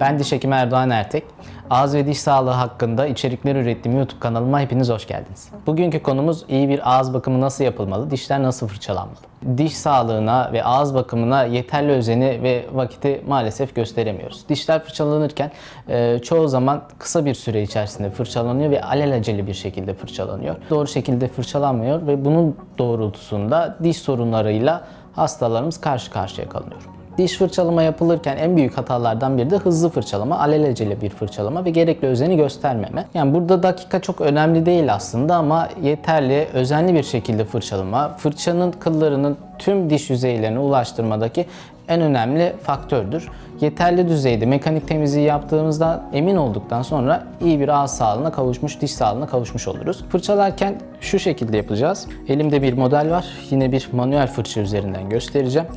Ben diş hekimi Erdoğan Ertek. Ağız ve diş sağlığı hakkında içerikler ürettiğim YouTube kanalıma hepiniz hoş geldiniz. Bugünkü konumuz iyi bir ağız bakımı nasıl yapılmalı, dişler nasıl fırçalanmalı? Diş sağlığına ve ağız bakımına yeterli özeni ve vakiti maalesef gösteremiyoruz. Dişler fırçalanırken e, çoğu zaman kısa bir süre içerisinde fırçalanıyor ve alelacele bir şekilde fırçalanıyor. Doğru şekilde fırçalanmıyor ve bunun doğrultusunda diş sorunlarıyla hastalarımız karşı karşıya kalınıyor. Diş fırçalama yapılırken en büyük hatalardan biri de hızlı fırçalama, alelacele bir fırçalama ve gerekli özeni göstermeme. Yani burada dakika çok önemli değil aslında ama yeterli, özenli bir şekilde fırçalama, fırçanın kıllarının tüm diş yüzeylerine ulaştırmadaki en önemli faktördür. Yeterli düzeyde mekanik temizliği yaptığımızda emin olduktan sonra iyi bir ağız sağlığına kavuşmuş, diş sağlığına kavuşmuş oluruz. Fırçalarken şu şekilde yapacağız. Elimde bir model var. Yine bir manuel fırça üzerinden göstereceğim.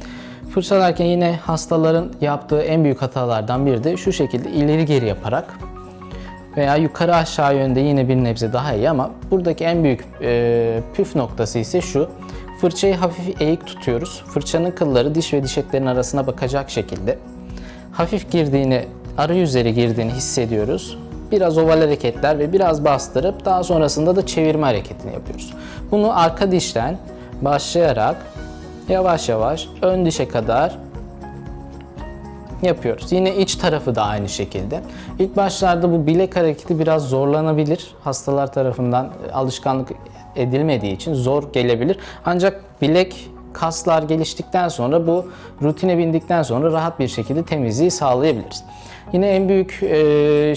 Fırçalarken yine hastaların yaptığı en büyük hatalardan biri de şu şekilde ileri geri yaparak veya yukarı aşağı yönde yine bir nebze daha iyi ama buradaki en büyük e, püf noktası ise şu. Fırçayı hafif eğik tutuyoruz. Fırçanın kılları diş ve diş etlerin arasına bakacak şekilde. Hafif girdiğini, arayüzleri girdiğini hissediyoruz. Biraz oval hareketler ve biraz bastırıp daha sonrasında da çevirme hareketini yapıyoruz. Bunu arka dişten başlayarak yavaş yavaş ön dişe kadar yapıyoruz. Yine iç tarafı da aynı şekilde. İlk başlarda bu bilek hareketi biraz zorlanabilir. Hastalar tarafından alışkanlık edilmediği için zor gelebilir. Ancak bilek kaslar geliştikten sonra bu rutine bindikten sonra rahat bir şekilde temizliği sağlayabiliriz. Yine en büyük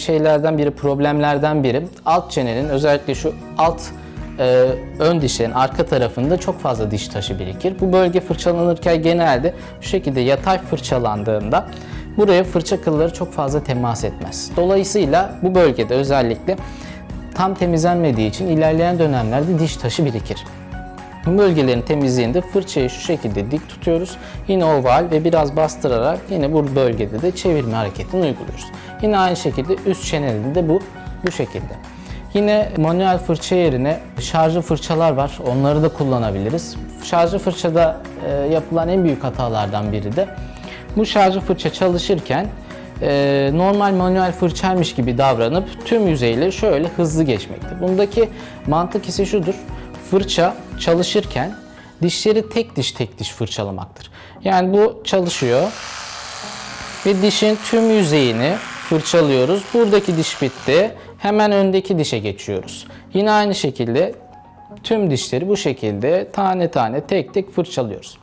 şeylerden biri, problemlerden biri alt çenenin özellikle şu alt e, ön dişlerin arka tarafında çok fazla diş taşı birikir. Bu bölge fırçalanırken genelde şu şekilde yatay fırçalandığında buraya fırça kılları çok fazla temas etmez. Dolayısıyla bu bölgede özellikle tam temizlenmediği için ilerleyen dönemlerde diş taşı birikir. Bu bölgelerin temizliğinde fırçayı şu şekilde dik tutuyoruz. Yine oval ve biraz bastırarak yine bu bölgede de çevirme hareketini uyguluyoruz. Yine aynı şekilde üst çenede de bu bu şekilde. Yine manuel fırça yerine şarjlı fırçalar var. Onları da kullanabiliriz. Şarjlı fırçada e, yapılan en büyük hatalardan biri de bu şarjlı fırça çalışırken e, normal manuel fırçaymış gibi davranıp tüm yüzeyle şöyle hızlı geçmekte. Bundaki mantık ise şudur. Fırça çalışırken dişleri tek diş tek diş fırçalamaktır. Yani bu çalışıyor ve dişin tüm yüzeyini fırçalıyoruz. Buradaki diş bitti. Hemen öndeki dişe geçiyoruz. Yine aynı şekilde tüm dişleri bu şekilde tane tane tek tek fırçalıyoruz.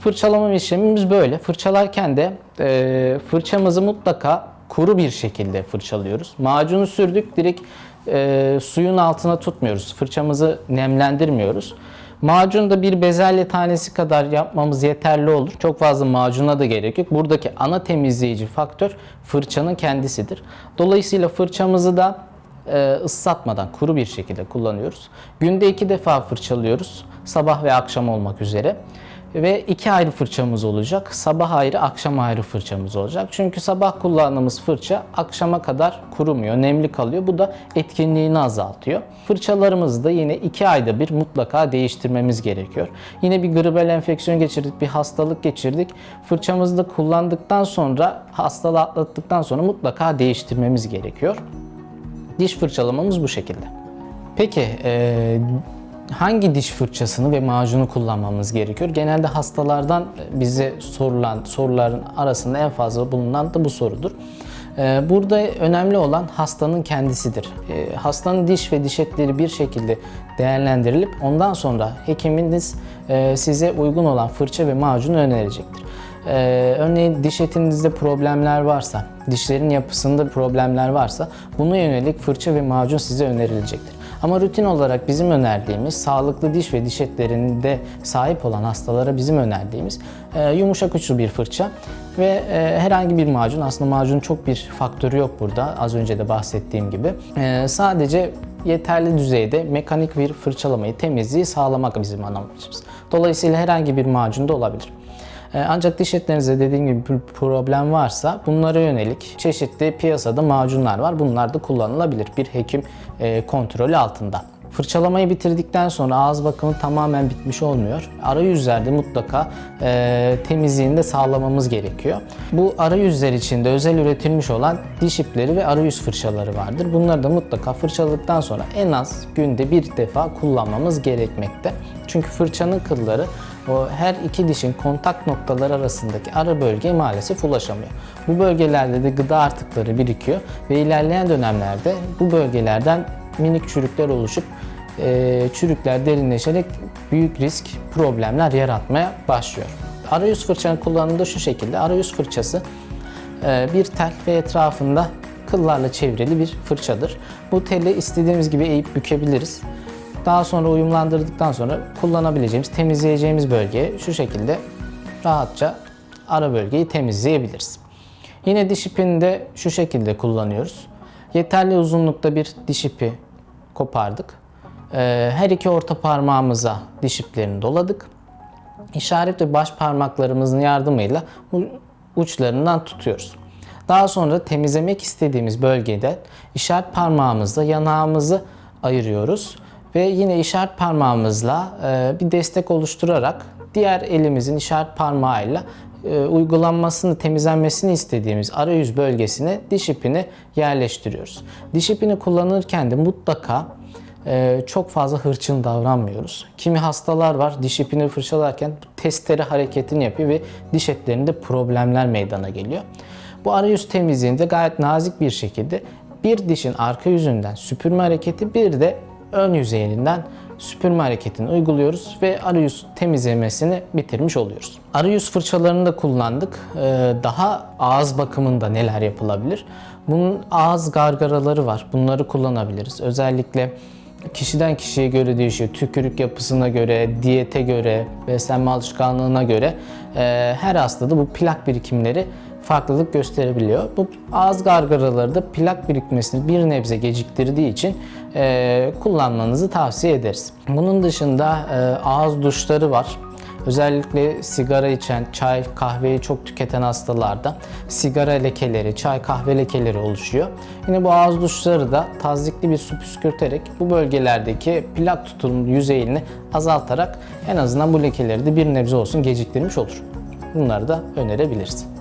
Fırçalama işlemimiz böyle. Fırçalarken de e, fırçamızı mutlaka kuru bir şekilde fırçalıyoruz. Macunu sürdük direkt e, suyun altına tutmuyoruz. Fırçamızı nemlendirmiyoruz. Macun da bir bezelye tanesi kadar yapmamız yeterli olur. Çok fazla macuna da gerek yok. Buradaki ana temizleyici faktör fırçanın kendisidir. Dolayısıyla fırçamızı da e, ıslatmadan kuru bir şekilde kullanıyoruz. Günde iki defa fırçalıyoruz. Sabah ve akşam olmak üzere. Ve iki ayrı fırçamız olacak. Sabah ayrı, akşam ayrı fırçamız olacak. Çünkü sabah kullandığımız fırça akşama kadar kurumuyor, nemli kalıyor. Bu da etkinliğini azaltıyor. Fırçalarımızı da yine iki ayda bir mutlaka değiştirmemiz gerekiyor. Yine bir gribal enfeksiyon geçirdik, bir hastalık geçirdik. Fırçamızı da kullandıktan sonra, hastalığı atlattıktan sonra mutlaka değiştirmemiz gerekiyor. Diş fırçalamamız bu şekilde. Peki e, hangi diş fırçasını ve macunu kullanmamız gerekiyor? Genelde hastalardan bize sorulan soruların arasında en fazla bulunan da bu sorudur. E, burada önemli olan hastanın kendisidir. E, hastanın diş ve diş etleri bir şekilde değerlendirilip ondan sonra hekiminiz e, size uygun olan fırça ve macunu önerecektir. Ee, örneğin diş etinizde problemler varsa, dişlerin yapısında problemler varsa buna yönelik fırça ve macun size önerilecektir. Ama rutin olarak bizim önerdiğimiz, sağlıklı diş ve diş etlerinde sahip olan hastalara bizim önerdiğimiz e, yumuşak uçlu bir fırça ve e, herhangi bir macun. Aslında macunun çok bir faktörü yok burada. Az önce de bahsettiğim gibi. E, sadece yeterli düzeyde mekanik bir fırçalamayı, temizliği sağlamak bizim amacımız. Dolayısıyla herhangi bir macun da olabilir. Ee, Ancak diş etlerinizde dediğim gibi bir problem varsa bunlara yönelik çeşitli piyasada macunlar var. Bunlar da kullanılabilir bir hekim e, kontrolü altında. Fırçalamayı bitirdikten sonra ağız bakımı tamamen bitmiş olmuyor. Arayüzlerde mutlaka e, temizliğini de sağlamamız gerekiyor. Bu arayüzler içinde özel üretilmiş olan diş ipleri ve arayüz fırçaları vardır. Bunları da mutlaka fırçaladıktan sonra en az günde bir defa kullanmamız gerekmekte. Çünkü fırçanın kılları o her iki dişin kontak noktaları arasındaki ara bölgeye maalesef ulaşamıyor. Bu bölgelerde de gıda artıkları birikiyor ve ilerleyen dönemlerde bu bölgelerden minik çürükler oluşup e, çürükler derinleşerek büyük risk problemler yaratmaya başlıyor. Arayüz fırçanın kullanımı da şu şekilde. Arayüz fırçası e, bir tel ve etrafında kıllarla çevrili bir fırçadır. Bu teli istediğimiz gibi eğip bükebiliriz. Daha sonra uyumlandırdıktan sonra kullanabileceğimiz, temizleyeceğimiz bölgeye şu şekilde rahatça ara bölgeyi temizleyebiliriz. Yine diş ipini de şu şekilde kullanıyoruz. Yeterli uzunlukta bir diş ipi kopardık. Ee, Her iki orta parmağımıza diş iplerini doladık. İşaret ve baş parmaklarımızın yardımıyla uçlarından tutuyoruz. Daha sonra temizlemek istediğimiz bölgede işaret parmağımızla yanağımızı ayırıyoruz ve yine işaret parmağımızla e, bir destek oluşturarak diğer elimizin işaret parmağıyla e, uygulanmasını, temizlenmesini istediğimiz arayüz bölgesine diş ipini yerleştiriyoruz. Diş ipini kullanırken de mutlaka e, çok fazla hırçın davranmıyoruz. Kimi hastalar var diş ipini fırçalarken testere hareketini yapıyor ve diş etlerinde problemler meydana geliyor. Bu arayüz temizliğinde gayet nazik bir şekilde bir dişin arka yüzünden süpürme hareketi bir de ön yüzeyinden süpürme hareketini uyguluyoruz ve arayüz temizlemesini bitirmiş oluyoruz. Arayüz fırçalarını da kullandık. Ee, Daha ağız bakımında neler yapılabilir? Bunun ağız gargaraları var. Bunları kullanabiliriz. Özellikle kişiden kişiye göre değişiyor. Tükürük yapısına göre, diyete göre, beslenme alışkanlığına göre e, her hastada bu plak birikimleri farklılık gösterebiliyor. Bu ağız gargaraları da plak birikmesini bir nebze geciktirdiği için e, kullanmanızı tavsiye ederiz. Bunun dışında e, ağız duşları var. Özellikle sigara içen, çay, kahveyi çok tüketen hastalarda sigara lekeleri, çay, kahve lekeleri oluşuyor. Yine bu ağız duşları da tazikli bir su püskürterek bu bölgelerdeki plak tutulum yüzeyini azaltarak en azından bu lekeleri de bir nebze olsun geciktirmiş olur. Bunları da önerebiliriz.